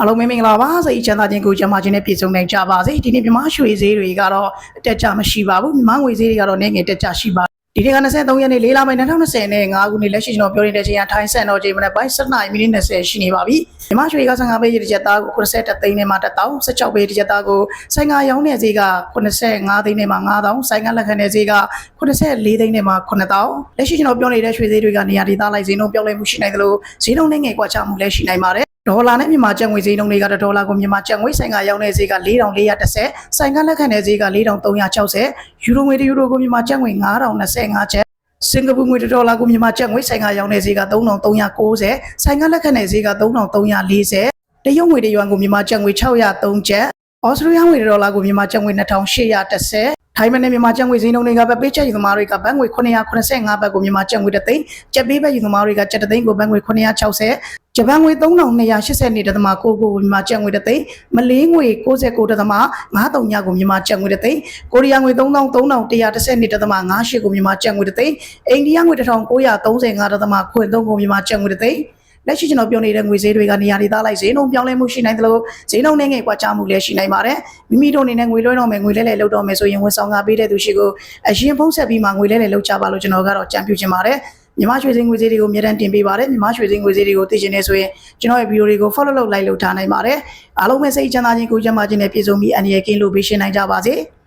အားလုံးပဲမင်္ဂလာပါစိတ်ချမ်းသာခြင်းကိုကြမ်းမာခြင်းနဲ့ပြည့်စုံနိုင်ကြပါစေဒီနေ့မြမရွှေဈေးတွေကတော့အတက်ကြမရှိပါဘူးမြမငွေဈေးတွေကတော့နည်းငယ်တက်ကြရှိပါဒီနေ့က23ရက်နေ့၄လပိုင်း2020နဲ့5ခုနှစ်လက်ရှိကျွန်တော်ပြောနေတဲ့ချိန်ကထိုင်းဆန်တော်ချိန်မနေ့ပိုင်း7နာရီမိနစ်20ရှိနေပါပြီမြမရွှေက55ပဲရတဲ့ချက်သားကို83သိန်းနဲ့မှ1000 16ပဲရတဲ့ချက်သားကိုဆိုင်ငါရောင်းတဲ့ဈေးက85သိန်းနဲ့မှ9000ဆိုင်ငါလက်ခံတဲ့ဈေးက84သိန်းနဲ့မှ9000လက်ရှိကျွန်တော်ပြောနေတဲ့ရွှေဈေးတွေကနေရာဒေသလိုက်ဈေးနှုန်းပြောင်းလဲမှုရှိနိုင်သလိုဈေးနှုန်းနဲ့ငယ်ကွာခြားမှုလည်းရှိနိုင်ပါတယ် ဒေါ်လာနဲ့မြန်မာကျပ်ငွေဈေးနှုန်းတွေကတော့ဒေါ်လာကိုမြန်မာကျပ်ငွေဆိုင်ကရောင်းတဲ့ဈေးက4430ဆိုင်ကလက်ခံတဲ့ဈေးက4360ယူရိုငွေတယူရိုကိုမြန်မာကျပ်ငွေ9025ကျပ်စင်ကာပူငွေတစ်ဒေါ်လာကိုမြန်မာကျပ်ငွေဆိုင်ကရောင်းတဲ့ဈေးက3390ဆိုင်ကလက်ခံတဲ့ဈေးက3340တရုတ်ငွေတရွမ်ကိုမြန်မာကျပ်ငွေ603ကျပ်ဩစတြေးလျငွေတစ်ဒေါ်လာကိုမြန်မာကျပ်ငွေ2810 ထိုင်းမနဲ့မြန်မာကျပ်ငွေဈေးနှုန်းတွေကပဲပေးချက်ယူသမားတွေကဘတ်ငွေ985ဘတ်ကိုမြန်မာကျပ်ငွေတစ်သိန်းကျပ်ပေးဘတ်ယူသမားတွေကကျပ်တစ်သိန်းကိုဘတ်ငွေ960ဂျပန်ငွေ3280နေတသမ9ကိုမြန်မာကျပ်ငွေတစ်သိန်းမလေးငွေ69တသမ93ညကိုမြန်မာကျပ်ငွေတစ်သိန်းကိုရီးယားငွေ3330နေတသမ98ကိုမြန်မာကျပ်ငွေတစ်သိန်းအိန္ဒိယငွေ1935တသမခွင်3ကိုမြန်မာကျပ်ငွေတစ်သိန်း လက်ရှိကျွန်တော်ပြောနေတဲ့ငွေဈေးတွေကနေရာဒေသလိုက်ဈေးနှုန်းပြောင်းလဲမှုရှိနိုင်သလိုဈေးနှုန်းနဲ့ငယ်ကွာခြားမှုလည်းရှိနိုင်ပါတယ်မိမိတို့အနေနဲ့ငွေလွှဲတော့မယ်ငွေလဲလဲလောက်တော့မယ်ဆိုရင်ဝန်ဆောင်ခပေးတဲ့သူရှိကိုအရင်ဖုံးဆက်ပြီးမှငွေလဲလဲလောက်ချပါလို့ကျွန်တော်ကတော့ကြံပြုချင်ပါတယ်မြမရွှေစင်းငွေဈေးတွေကိုအများတန်းတင်ပေးပါတယ်မြမရွှေစင်းငွေဈေးတွေကိုသိချင်နေဆိုရင်ကျွန်တော်ရဲ့ဗီဒီယိုတွေကို follow လုပ် like လုပ်ထားနိုင်ပါတယ်အားလုံးပဲစိတ်ချမ်းသာခြင်းကိုယ်ကျန်းမာခြင်းနဲ့ပြည့်စုံပြီးအန္တရာယ်ကင်းလို့ပေးရှင်းနိုင်ကြပါစေ။